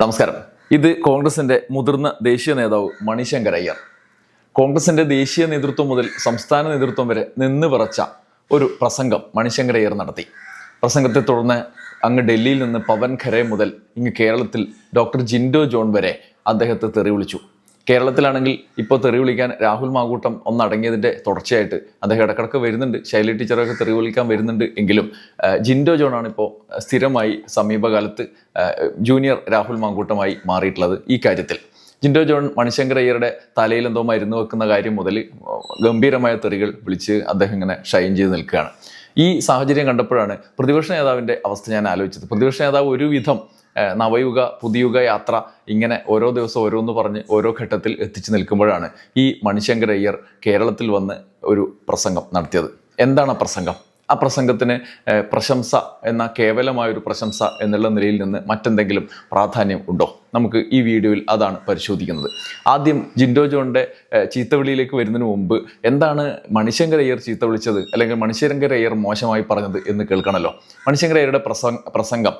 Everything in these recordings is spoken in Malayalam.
നമസ്കാരം. ഇത് കോൺഗ്രസിന്റെ മുതിർന്ന ദേശീയ നേതാവ് മണിശങ്കർ അയ്യർ. കോൺഗ്രസിന്റെ ദേശീയ നേതൃത്വം മുതൽ സംസ്ഥാന നേതൃത്വം വരെ നിന്ന് വിറച്ച ഒരു പ്രസംഗം മണിശങ്കർ അയ്യർ നടത്തി. പ്രസംഗത്തെ തുടർന്ന് അങ്ങ് ഡൽഹിയിൽ നിന്ന് പവൻ ഖരെ മുതൽ ഇങ്ങ് കേരളത്തിൽ ഡോക്ടർ ജിൻഡോ ജോൺ വരെ അദ്ദേഹത്തെ തെറി വിളിച്ചു. കേരളത്തിലാണെങ്കിൽ ഇപ്പോൾ തെറി വിളിക്കാൻ രാഹുൽ മാകൂട്ടം ഒന്നടങ്ങിയതിന്റെ തുടർച്ചയായിട്ട് അദ്ദേഹം ഇടക്കിടക്ക് വരുന്നുണ്ട്. ശൈലി ടീച്ചറൊക്കെ തെറി വിളിക്കാൻ വരുന്നുണ്ട് എങ്കിലും ജിൻഡോ ജോണാണ് ഇപ്പോൾ സ്ഥിരമായി സമീപകാലത്ത് ജൂനിയർ രാഹുൽ മാങ്കൂട്ടമായി മാറിയിട്ടുള്ളത് ഈ കാര്യത്തിൽ. ജിൻഡോ ജോൺ മണിശങ്കർ അയ്യരുടെ തലയിൽ എന്തോ മരുന്ന് വെക്കുന്ന കാര്യം മുതൽ ഗംഭീരമായ തെറികൾ വിളിച്ച് അദ്ദേഹം ഇങ്ങനെ ഷൈൻ ചെയ്ത് നിൽക്കുകയാണ്. ഈ സാഹചര്യം കണ്ടപ്പോഴാണ് പ്രതിപക്ഷ നേതാവിന്റെ അവസ്ഥ ഞാൻ ആലോചിച്ചത്. പ്രതിപക്ഷ നേതാവ് ഒരുവിധം നവയുഗ പുതിയുഗ യാത്ര ഇങ്ങനെ ഓരോ ദിവസം ഓരോന്ന് പറഞ്ഞ് ഓരോ ഘട്ടത്തിൽ എത്തിച്ചു നിൽക്കുമ്പോഴാണ് ഈ മണിശങ്കരയ്യർ കേരളത്തിൽ വന്ന് ഒരു പ്രസംഗം നടത്തിയത്. എന്താണ് പ്രസംഗം? ആ പ്രസംഗത്തിന് പ്രശംസ എന്ന കേവലമായൊരു പ്രശംസ എന്നുള്ള നിലയിൽ നിന്ന് മറ്റെന്തെങ്കിലും പ്രാധാന്യം ഉണ്ടോ? നമുക്ക് ഈ വീഡിയോയിൽ അതാണ് പരിശോധിക്കുന്നത്. ആദ്യം ജിൻഡോ ജോണിന്റെ ചീത്തവിളിയിലേക്ക് വരുന്നതിന് മുമ്പ് എന്താണ് മണിശങ്കരയ്യർ ചീത്ത വിളിച്ചത് അല്ലെങ്കിൽ മണിശങ്കരയ്യർ മോശമായി പറഞ്ഞത് എന്ന് കേൾക്കണമല്ലോ മണിശങ്കരയ്യരുടെ പ്രസംഗ പ്രസംഗം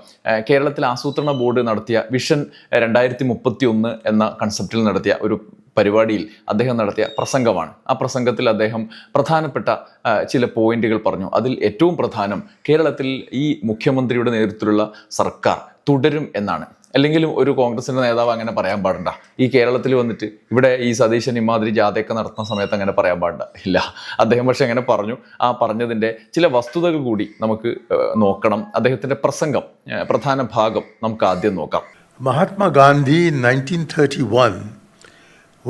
കേരളത്തിൽ ആസൂത്രണ ബോർഡ് നടത്തിയ വിഷൻ രണ്ടായിരത്തി മുപ്പത്തി ഒന്ന് എന്ന കൺസെപ്റ്റിൽ നടത്തിയ ഒരു പരിപാടിയിൽ അദ്ദേഹം നടത്തിയ പ്രസംഗമാണ്. ആ പ്രസംഗത്തിൽ അദ്ദേഹം പ്രധാനപ്പെട്ട ചില പോയിന്റുകൾ പറഞ്ഞു. അതിൽ ഏറ്റവും പ്രധാനം കേരളത്തിൽ ഈ മുഖ്യമന്ത്രിയുടെ നേതൃത്വത്തിലുള്ള സർക്കാർ തുടരും എന്നാണ്. അല്ലെങ്കിലും ഒരു കോൺഗ്രസിന്റെ നേതാവ് അങ്ങനെ പറയാൻ പാടണ്ട ഈ കേരളത്തിൽ വന്നിട്ട് ഇവിടെ ഈ സതീശൻ ഇമാതിരി ജാഥയൊക്കെ നടത്തുന്ന സമയത്ത് അങ്ങനെ പറയാൻ പാടില്ല. ഇല്ല. അദ്ദേഹം പക്ഷെ അങ്ങനെ പറഞ്ഞു. ആ പറഞ്ഞതിന്റെ ചില വസ്തുതകൾ കൂടി നമുക്ക് നോക്കണം. അദ്ദേഹത്തിന്റെ പ്രസംഗം പ്രധാന ഭാഗം നമുക്ക് ആദ്യം നോക്കാം. Mahatma Gandhi nineteen thirty 1931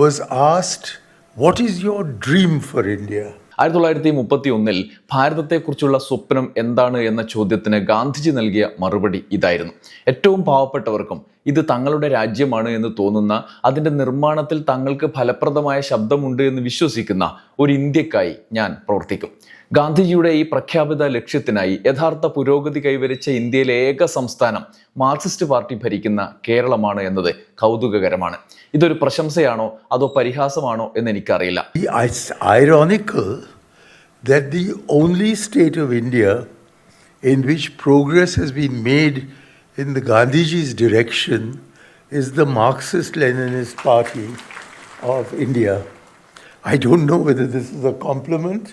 was asked what is your dream for India ആയിരത്തി തൊള്ളായിരത്തി മുപ്പത്തി ഒന്നിൽ ഭാരതത്തെക്കുറിച്ചുള്ള സ്വപ്നം എന്താണ് എന്ന ചോദ്യത്തിന് ഗാന്ധിജി നൽകിയ മറുപടി ഇതായിരുന്നു. ഏറ്റവും പാവപ്പെട്ടവർക്കും ഇത് തങ്ങളുടെ രാജ്യമാണ് എന്ന് തോന്നുന്ന അതിന്റെ നിർമ്മാണത്തിൽ തങ്ങൾക്ക് ഫലപ്രദമായ ശബ്ദമുണ്ട് എന്ന് വിശ്വസിക്കുന്ന ഒരു ഇന്ത്യക്കായി ഞാൻ പ്രവർത്തിക്കും. ഗാന്ധിജിയുടെ ഈ പ്രഖ്യാപിത ലക്ഷ്യത്തിനായി യഥാർത്ഥ പുരോഗതി കൈവരിച്ച ഇന്ത്യയിലെ ഏക സംസ്ഥാനം മാർക്സിസ്റ്റ് പാർട്ടി ഭരിക്കുന്ന കേരളമാണ് എന്നത് കൗതുകകരമാണ്. ഇതൊരു പ്രശംസയാണോ? അതോ പരിഹാസമാണോ എന്ന് എനിക്കറിയില്ല. is the marxist leninist party of india. I don't know whether this is a compliment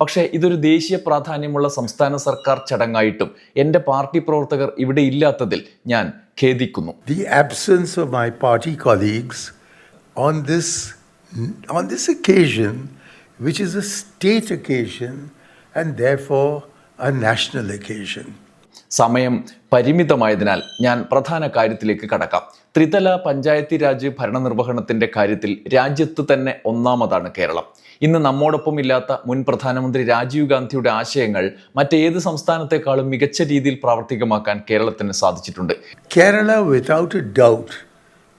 പക്ഷേ ഇതൊരു ദേശീയ പ്രാധാന്യമുള്ള സംസ്ഥാന സർക്കാർ ചടങ്ങായിട്ടും എന്റെ പാർട്ടി പ്രവർത്തകർ ഇവിടെ ഇല്ലാത്തതിൽ ഞാൻ ഖേദിക്കുന്നു. The absence of my party colleagues on this on this occasion which is a state occasion and therefore a national occasion സമയം പരിമിതമായതിനാൽ ഞാൻ പ്രധാന കാര്യത്തിലേക്ക് കടക്കാം. ത്രിതല പഞ്ചായത്തി രാജ് ഭരണനിർവഹണത്തിന്റെ കാര്യത്തിൽ രാജ്യത്ത് തന്നെ ഒന്നാമതാണ് കേരളം. ഇന്ന് നമ്മോടൊപ്പം ഇല്ലാത്ത മുൻ പ്രധാനമന്ത്രി രാജീവ് ഗാന്ധിയുടെ ആശയങ്ങൾ മറ്റേത് സംസ്ഥാനത്തെക്കാളും മികച്ച രീതിയിൽ പ്രാവർത്തികമാക്കാൻ കേരളത്തിന് സാധിച്ചിട്ടുണ്ട്. Kerala without doubt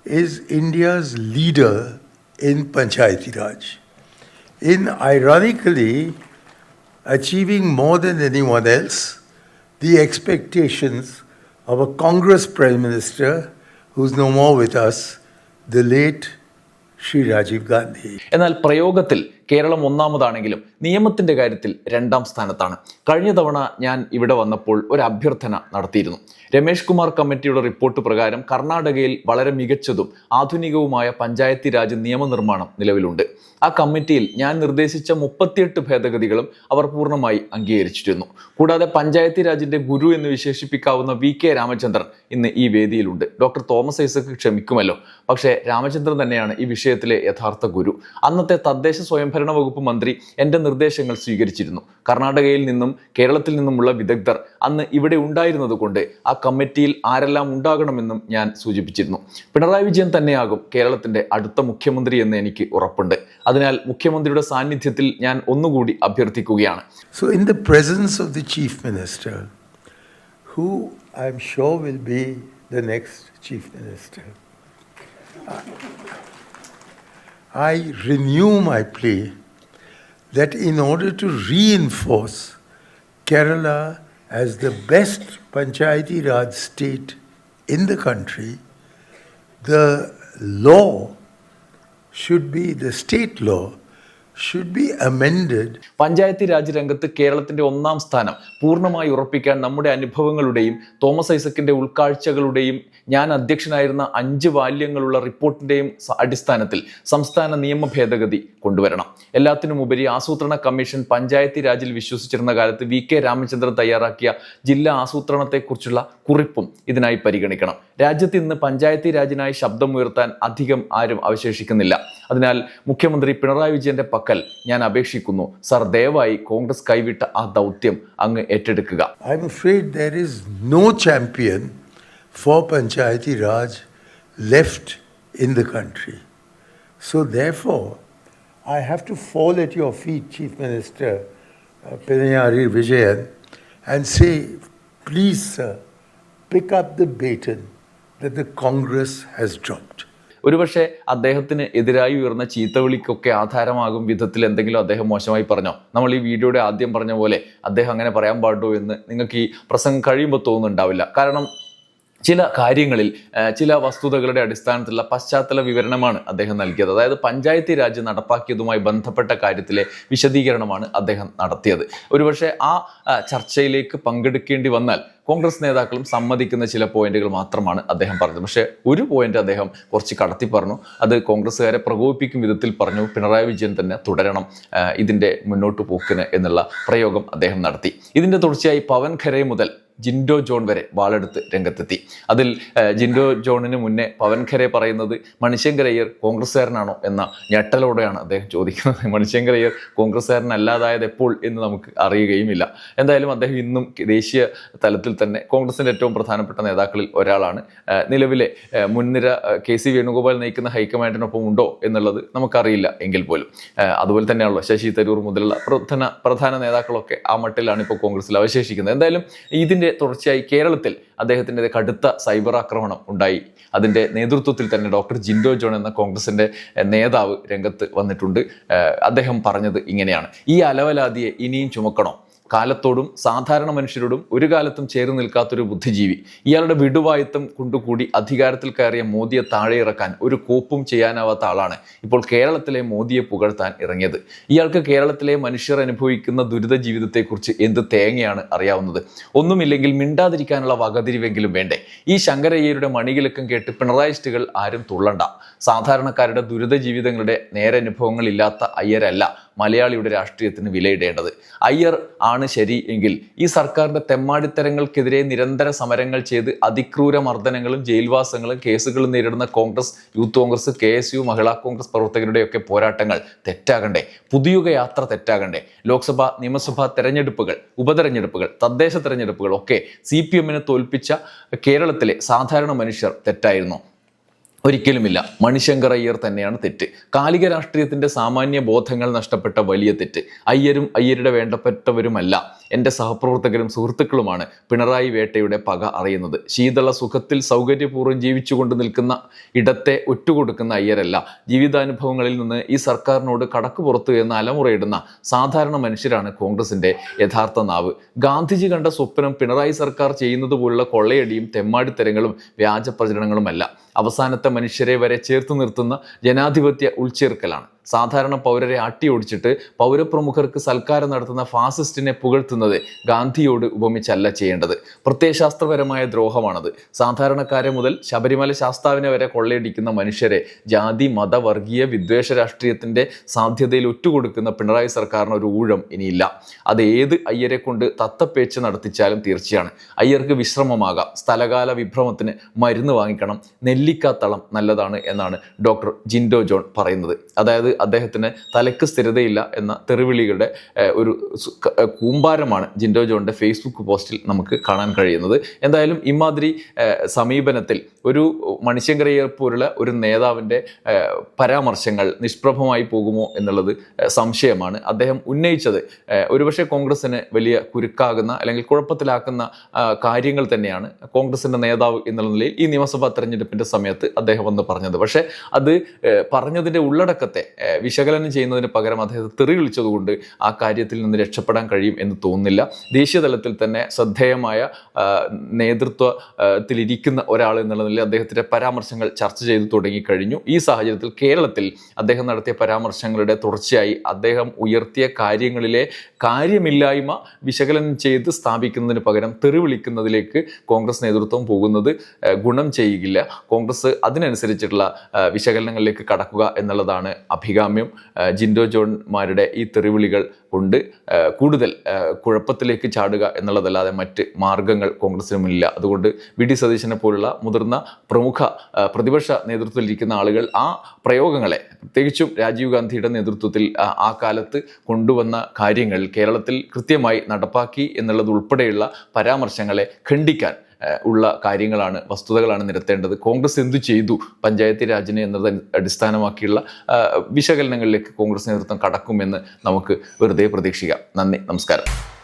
is India's leader in panchayati raj in ironically achieving more than anyone else the expectations of a Congress prime minister who's no more with us the late Shri Rajiv Gandhi എന്നാൽ പ്രയോഗത്തിൽ കേരളം ഒന്നാമതാണെങ്കിലും നിയമത്തിന്റെ കാര്യത്തിൽ രണ്ടാം സ്ഥാനത്താണ്. കഴിഞ്ഞ തവണ ഞാൻ ഇവിടെ വന്നപ്പോൾ ഒരു അഭ്യർത്ഥന നടത്തിയിരുന്നു. രമേഷ് കുമാർ കമ്മിറ്റിയുടെ റിപ്പോർട്ട് പ്രകാരം കർണാടകയിൽ വളരെ മികച്ചതും ആധുനികവുമായ പഞ്ചായത്തി രാജ് നിയമനിർമ്മാണം നിലവിലുണ്ട്. ആ കമ്മിറ്റിയിൽ ഞാൻ നിർദ്ദേശിച്ച മുപ്പത്തിയെട്ട് ഭേദഗതികളും അവർ പൂർണമായി അംഗീകരിച്ചിരുന്നു. കൂടാതെ പഞ്ചായത്തി രാജിന്റെ ഗുരു എന്ന് വിശേഷിപ്പിക്കാവുന്ന വി കെ രാമചന്ദ്രൻ ഇന്ന് ഈ വേദിയിലുണ്ട്. ഡോക്ടർ തോമസ് ഐസക്ക് ക്ഷമിക്കുമല്ലോ. പക്ഷേ രാമചന്ദ്രൻ തന്നെയാണ് ഈ വിഷയത്തിലെ യഥാർത്ഥ ഗുരു. അന്നത്തെ തദ്ദേശ സ്വയംഭരണ വകുപ്പ് മന്ത്രി എന്റെ നിർദ്ദേശങ്ങൾ സ്വീകരിച്ചിരുന്നു. കർണാടകയിൽ നിന്നും കേരളത്തിൽ നിന്നുമുള്ള വിദഗ്ധർ അന്ന് ഇവിടെ ഉണ്ടായിരുന്നത് കൊണ്ട് ആ കമ്മിറ്റിയിൽ ആരെല്ലാം ഉണ്ടാകണമെന്നും ഞാൻ സൂചിപ്പിച്ചിരുന്നു. പിണറായി വിജയൻ തന്നെയാകും കേരളത്തിന്റെ അടുത്ത മുഖ്യമന്ത്രി എന്ന് എനിക്ക് ഉറപ്പുണ്ട്. അതിനാൽ മുഖ്യമന്ത്രിയുടെ സാന്നിധ്യത്തിൽ ഞാൻ ഒന്നുകൂടി അഭ്യർത്ഥിക്കുകയാണ്. So in the presence of the chief minister Minister, I'm sure will be the next chief Minister, I renew my plea that in order to reinforce Kerala as the best Panchayati Raj state in the country, the law should be, the state law amended. Panchayati Raj രംഗത്ത് കേരളത്തിന്റെ ഒന്നാം സ്ഥാനം പൂർണമായി ഉറപ്പിക്കാൻ നമ്മുടെ അനുഭവങ്ങളുടെയും തോമസ് ഐസക്കിന്റെ ഉൾക്കാഴ്ചകളുടെയും ഞാൻ അധ്യക്ഷനായിരുന്ന അഞ്ച് വാല്യങ്ങളുള്ള റിപ്പോർട്ടിന്റെയും അടിസ്ഥാനത്തിൽ സംസ്ഥാന നിയമ ഭേദഗതി കൊണ്ടുവരണം. എല്ലാത്തിനുമുപരി ആസൂത്രണ കമ്മീഷൻ പഞ്ചായത്തി രാജിൽ വിശ്വസിച്ചിരുന്ന കാലത്ത് വി കെ രാമചന്ദ്രൻ തയ്യാറാക്കിയ ജില്ലാ ആസൂത്രണത്തെക്കുറിച്ചുള്ള കുറിപ്പും ഇതിനായി പരിഗണിക്കണം. രാജ്യത്ത് ഇന്ന് പഞ്ചായത്തി രാജിനായി ശബ്ദമുയർത്താൻ അധികം ആരും അവശേഷിക്കുന്നില്ല. അതിനാൽ മുഖ്യമന്ത്രി പിണറായി വിജയന്റെ പക്കൽ ഞാൻ അപേക്ഷിക്കുന്നു. സർ ദയവായി കോൺഗ്രസ് കൈവിട്ട ആ ദൗത്യം അങ്ങ് ഏറ്റെടുക്കുക. I'm afraid is no champion for panchayati raj left in the country so though I have to fall your feet chief minister Pinarayi Vijayan and say please sir pick up the baton the Congress has dropped ഒരുപക്ഷെ അദ്ദേഹത്തിന് എതിരായി ഉയർന്ന ചീത്തവിളിക്കൊക്കെ ആധാരമാകും വിധത്തിൽ എന്തെങ്കിലും അദ്ദേഹം മോശമായി പറഞ്ഞോ? നമ്മൾ ഈ വീഡിയോയുടെ ആദ്യം പറഞ്ഞ പോലെ അദ്ദേഹം അങ്ങനെ പറയാൻ പാടുള്ളൂ എന്ന് നിങ്ങൾക്ക് ഈ പ്രസംഗം കഴിയുമ്പോൾ തോന്നുന്നുണ്ടാവില്ല. കാരണം ചില കാര്യങ്ങളിൽ ചില വസ്തുതകളുടെ അടിസ്ഥാനത്തിലുള്ള പശ്ചാത്തല വിവരണമാണ് അദ്ദേഹം നൽകിയത്. അതായത് പഞ്ചായത്തി രാജ് നടപ്പാക്കിയതുമായി ബന്ധപ്പെട്ട കാര്യത്തിലെ വിശദീകരണമാണ് അദ്ദേഹം നടത്തിയത്. ഒരുപക്ഷെ ആ ചർച്ചയിലേക്ക് പങ്കെടുക്കേണ്ടി വന്നാൽ കോൺഗ്രസ് നേതാക്കളും സമ്മതിക്കുന്ന ചില പോയിന്റുകൾ മാത്രമാണ് അദ്ദേഹം പറഞ്ഞത്. പക്ഷേ ഒരു പോയിന്റ് അദ്ദേഹം കുറച്ച് കടത്തി പറഞ്ഞു. അത് കോൺഗ്രസ്സുകാരെ പ്രകോപിപ്പിക്കും വിധത്തിൽ പറഞ്ഞു. പിണറായി വിജയൻ തന്നെ തുടരണം ഇതിന്റെ മുന്നോട്ട് പോക്കിന് എന്നുള്ള പ്രയോഗം അദ്ദേഹം നടത്തി. ഇതിന്റെ തുടർച്ചയായി പവൻ ഖരെ മുതൽ ജിൻഡോ ജോൺ വരെ വാളെടുത്ത് രംഗത്തെത്തി. അതിൽ ജിൻഡോ ജോണിന് മുന്നേ പവൻ ഖരെ പറയുന്നത് മണിശങ്കരയ്യർ കോൺഗ്രസ്സുകാരനാണോ എന്ന ഞെട്ടലോടെയാണ് അദ്ദേഹം ചോദിക്കുന്നത്. മണിശങ്കരയ്യർ കോൺഗ്രസ്സുകാരനല്ലാതായത് എപ്പോൾ എന്ന് നമുക്ക് അറിയുകയുമില്ല. എന്തായാലും അദ്ദേഹം ഇന്നും ദേശീയ തലത്തിൽ തന്നെ കോൺഗ്രസിന്റെ ഏറ്റവും പ്രധാനപ്പെട്ട നേതാക്കളിൽ ഒരാളാണ്. നിലവിലെ മുൻനിര കെ സി വേണുഗോപാൽ നയിക്കുന്ന ഹൈക്കമാൻഡിനൊപ്പം ഉണ്ടോ എന്നുള്ളത് നമുക്കറിയില്ല എങ്കിൽ പോലും. അതുപോലെ തന്നെയാണല്ലോ ശശി തരൂർ മുതലുള്ള പ്രധാന പ്രധാന നേതാക്കളൊക്കെ ആ മട്ടിലാണ് ഇപ്പോൾ കോൺഗ്രസിൽ അവശേഷിക്കുന്നത്. എന്തായാലും തുടർച്ചയായി കേരളത്തിൽ അദ്ദേഹത്തിന്റെ കടുത്ത സൈബർ ആക്രമണം ഉണ്ടായി. അതിന്റെ നേതൃത്വത്തിൽ തന്നെ ഡോക്ടർ ജിൻഡോ ജോൺ എന്ന കോൺഗ്രസിന്റെ നേതാവ് രംഗത്ത് വന്നിട്ടുണ്ട്. അദ്ദേഹം പറഞ്ഞത് ഇങ്ങനെയാണ്. ഈ അലവലാതിയെ ഇനിയും ചുമക്കണോ? കാലത്തോടും സാധാരണ മനുഷ്യരോടും ഒരു കാലത്തും ചേർന്ന് നിൽക്കാത്തൊരു ബുദ്ധിജീവി. ഇയാളുടെ വിടുവായുത്തം കൊണ്ടുകൂടി അധികാരത്തിൽ കയറിയ മോദിയെ താഴെ ഇറക്കാൻ ഒരു കോപ്പും ചെയ്യാനാവാത്ത ആളാണ് ഇപ്പോൾ കേരളത്തിലെ മോദിയെ പുകഴ്ത്താൻ ഇറങ്ങിയത്. ഇയാൾക്ക് കേരളത്തിലെ മനുഷ്യർ അനുഭവിക്കുന്ന ദുരിത ജീവിതത്തെക്കുറിച്ച് എന്ത് തേങ്ങയാണ് അറിയാവുന്നത്? ഒന്നുമില്ലെങ്കിൽ മിണ്ടാതിരിക്കാനുള്ള വകതിരിവെങ്കിലും വേണ്ടേ? ഈ ശങ്കരയ്യരുടെ മണികിലക്കം കേട്ട് പിണറായിസ്റ്റുകൾ ആരും തുള്ളണ്ട. സാധാരണക്കാരുടെ ദുരിത ജീവിതങ്ങളുടെ നേരനുഭവങ്ങളില്ലാത്ത അയ്യരല്ല മലയാളിയുടെ രാഷ്ട്രീയത്തിന് വിലയിടേണ്ടത്. അയ്യർ ആണ് ശരി എങ്കിൽ ഈ സർക്കാരിന്റെ തെമ്മാടിത്തരങ്ങൾക്കെതിരെ നിരന്തര സമരങ്ങൾ ചെയ്ത് അതിക്രൂര മർദ്ദനങ്ങളും ജയിൽവാസങ്ങളും കേസുകളും നേരിടുന്ന Congress youth Congress K S U Mahila Congress പ്രവർത്തകരുടെയൊക്കെ പോരാട്ടങ്ങൾ തെറ്റാകണ്ടേ? പുതിയുഗ യാത്ര തെറ്റാകണ്ടേ? ലോക്സഭ നിയമസഭാ തെരഞ്ഞെടുപ്പുകൾ ഉപതെരഞ്ഞെടുപ്പുകൾ തദ്ദേശ തെരഞ്ഞെടുപ്പുകൾ ഒക്കെ സി പി എമ്മിനെ തോൽപ്പിച്ച കേരളത്തിലെ സാധാരണ മനുഷ്യർ തെറ്റായിരുന്നു. ഒരിക്കലുമില്ല. മണിശങ്കർ അയ്യർ തന്നെയാണ് തെറ്റ്. കാലിക രാഷ്ട്രീയത്തിന്റെ സാമാന്യ ബോധങ്ങൾ നഷ്ടപ്പെട്ട വലിയ തെറ്റ്. അയ്യരും അയ്യരുടെ വേണ്ടപ്പെട്ടവരുമല്ല. എന്റെ സഹപ്രവർത്തകരും സുഹൃത്തുക്കളുമാണ് പിണറായി വേട്ടയുടെ പക അറിയുന്നത്. ശീതള സുഖത്തിൽ സൗകര്യപൂർവം ജീവിച്ചുകൊണ്ട് നിൽക്കുന്ന ഇടത്തെ ഒറ്റുകൊടുക്കുന്ന അയ്യരല്ല. ജീവിതാനുഭവങ്ങളിൽ നിന്ന് ഈ സർക്കാരിനോട് കടക്ക് പുറത്തു എന്ന് അലമുറയിടുന്ന സാധാരണ മനുഷ്യരാണ് കോൺഗ്രസിന്റെ യഥാർത്ഥ നാവ്. ഗാന്ധിജി കണ്ട സ്വപ്നം പിണറായി സർക്കാർ ചെയ്യുന്നത് പോലുള്ള കൊള്ളയടിയും തെമ്മാടിത്തരങ്ങളും വ്യാജ പ്രചരണങ്ങളുമല്ല. അവസാനത്തെ മനുഷ്യരെ വരെ ചേർത്ത് നിർത്തുന്ന ജനാധിപത്യ ഉൾച്ചേർക്കലാണ്. സാധാരണ പൗരരെ അട്ടിയോടിച്ചിട്ട് പൗരപ്രമുഖർക്ക് സൽക്കാരം നടത്തുന്ന ഫാസിസ്റ്റിനെ പുകഴ്ത്തുന്നത് ഗാന്ധിയോട് ഉപമിച്ചല്ല ചെയ്യേണ്ടത്. പ്രത്യയശാസ്ത്രപരമായ ദ്രോഹമാണത്. സാധാരണക്കാരെ മുതൽ ശബരിമല ശാസ്താവിനെ വരെ കൊള്ളയടിക്കുന്ന മനുഷ്യരെ ജാതി മത വർഗീയ വിദ്വേഷ രാഷ്ട്രീയത്തിന്റെ സാധ്യതയിൽ ഒറ്റുകൊടുക്കുന്ന പിണറായി സർക്കാരിന് ഒരു ഊഴം ഇനിയില്ല. അത് ഏത് അയ്യരെ കൊണ്ട് തത്തപ്പേച്ച് നടത്തിച്ചാലും തീർച്ചയാണ്. അയ്യർക്ക് വിശ്രമമാകാം. സ്ഥലകാല വിഭ്രമത്തിന് മരുന്ന് വാങ്ങിക്കണം. നെല്ലിക്കാത്തളം നല്ലതാണ് എന്നാണ് ഡോക്ടർ ജിൻഡോ ജോൺ പറയുന്നത്. അതായത് അദ്ദേഹത്തിന് തലയ്ക്ക് സ്ഥിരതയില്ല എന്ന തെറിവിളികളുടെ ഒരു കൂമ്പാരമാണ് ജിൻഡോ ജോണിന്റെ ഫേസ്ബുക്ക് പോസ്റ്റിൽ നമുക്ക് കാണാൻ കഴിയുന്നത്. എന്തായാലും ഇമാതിരി സമീപനത്തിൽ ഒരു മണിശങ്കരയ്യർ പോലുള്ള ഒരു നേതാവിന്റെ പരാമർശങ്ങൾ നിഷ്പ്രഭമായി പോകുമോ എന്നുള്ളത് സംശയമാണ്. അദ്ദേഹം ഉന്നയിച്ചത് ഒരുപക്ഷെ കോൺഗ്രസിന് വലിയ കുരുക്കാകുന്ന അല്ലെങ്കിൽ കുഴപ്പത്തിലാക്കുന്ന കാര്യങ്ങൾ തന്നെയാണ് കോൺഗ്രസിന്റെ നേതാവ് എന്നുള്ള നിലയിൽ ഈ നിയമസഭാ തെരഞ്ഞെടുപ്പിന്റെ സമയത്ത് അദ്ദേഹം വന്ന് പറഞ്ഞത്. പക്ഷേ അത് പറഞ്ഞതിന്റെ ഉള്ളടക്കത്തെ വിശകലനം ചെയ്യുന്നതിന് പകരം അദ്ദേഹത്തെ തെറി വിളിച്ചതുകൊണ്ട് ആ കാര്യത്തിൽ നിന്ന് രക്ഷപ്പെടാൻ കഴിയും എന്ന് തോന്നുന്നില്ല. ദേശീയ തലത്തിൽ തന്നെ ശ്രദ്ധേയമായ നേതൃത്വത്തിലിരിക്കുന്ന ഒരാൾ എന്നുള്ള നിലയിൽ അദ്ദേഹത്തിന്റെ പരാമർശങ്ങൾ ചർച്ച ചെയ്തു തുടങ്ങിക്കഴിഞ്ഞു. ഈ സാഹചര്യത്തിൽ കേരളത്തിൽ അദ്ദേഹം നടത്തിയ പരാമർശങ്ങളുടെ തുടർച്ചയായി അദ്ദേഹം ഉയർത്തിയ കാര്യങ്ങളിലെ കാര്യമില്ലായ്മ വിശകലനം ചെയ്ത് സ്ഥാപിക്കുന്നതിന് പകരം തെറി വിളിക്കുന്നതിലേക്ക് കോൺഗ്രസ് നേതൃത്വം പോകുന്നത് ഗുണം ചെയ്യുകയില്ല. കോൺഗ്രസ് അതിനനുസരിച്ചിട്ടുള്ള വിശകലനങ്ങളിലേക്ക് കടക്കുക എന്നുള്ളതാണ് അഭികാമ്യം ജിൻഡോ ജോൺമാരുടെ ഈ തെറിവിളികൾ കൊണ്ട് കൂടുതൽ കുഴപ്പത്തിലേക്ക് ചാടുക എന്നുള്ളതല്ലാതെ മറ്റ് മാർഗങ്ങൾ കോൺഗ്രസിന് അതുകൊണ്ട് വി. ഡി. സതീശനെ പോലുള്ള മുതിർന്ന പ്രമുഖ പ്രതിപക്ഷ നേതൃത്വത്തിലിരിക്കുന്ന ആളുകൾ ആ പ്രയോഗങ്ങളെ പ്രത്യേകിച്ചും രാജീവ് ഗാന്ധിയുടെ നേതൃത്വത്തിൽ ആ- കാലത്ത് കൊണ്ടുവന്ന കാര്യങ്ങൾ കേരളത്തിൽ കൃത്യമായി നടപ്പാക്കി എന്നുള്ളത് ഉൾപ്പെടെയുള്ള പരാമർശങ്ങളെ ഖണ്ഡിക്കാൻ ഉള്ള കാര്യങ്ങളാണ് വസ്തുതകളാണ് നിരത്തേണ്ടത്. കോൺഗ്രസ് എന്തു ചെയ്തു? പഞ്ചായത്തി രാജിനെ എന്നത് അടിസ്ഥാനമാക്കിയുള്ള വിശകലനങ്ങളിലേക്ക് കോൺഗ്രസ് നേതൃത്വം കടക്കുമെന്ന് നമുക്ക് വെറുതെ പ്രതീക്ഷിക്കാം. നന്ദി നമസ്കാരം.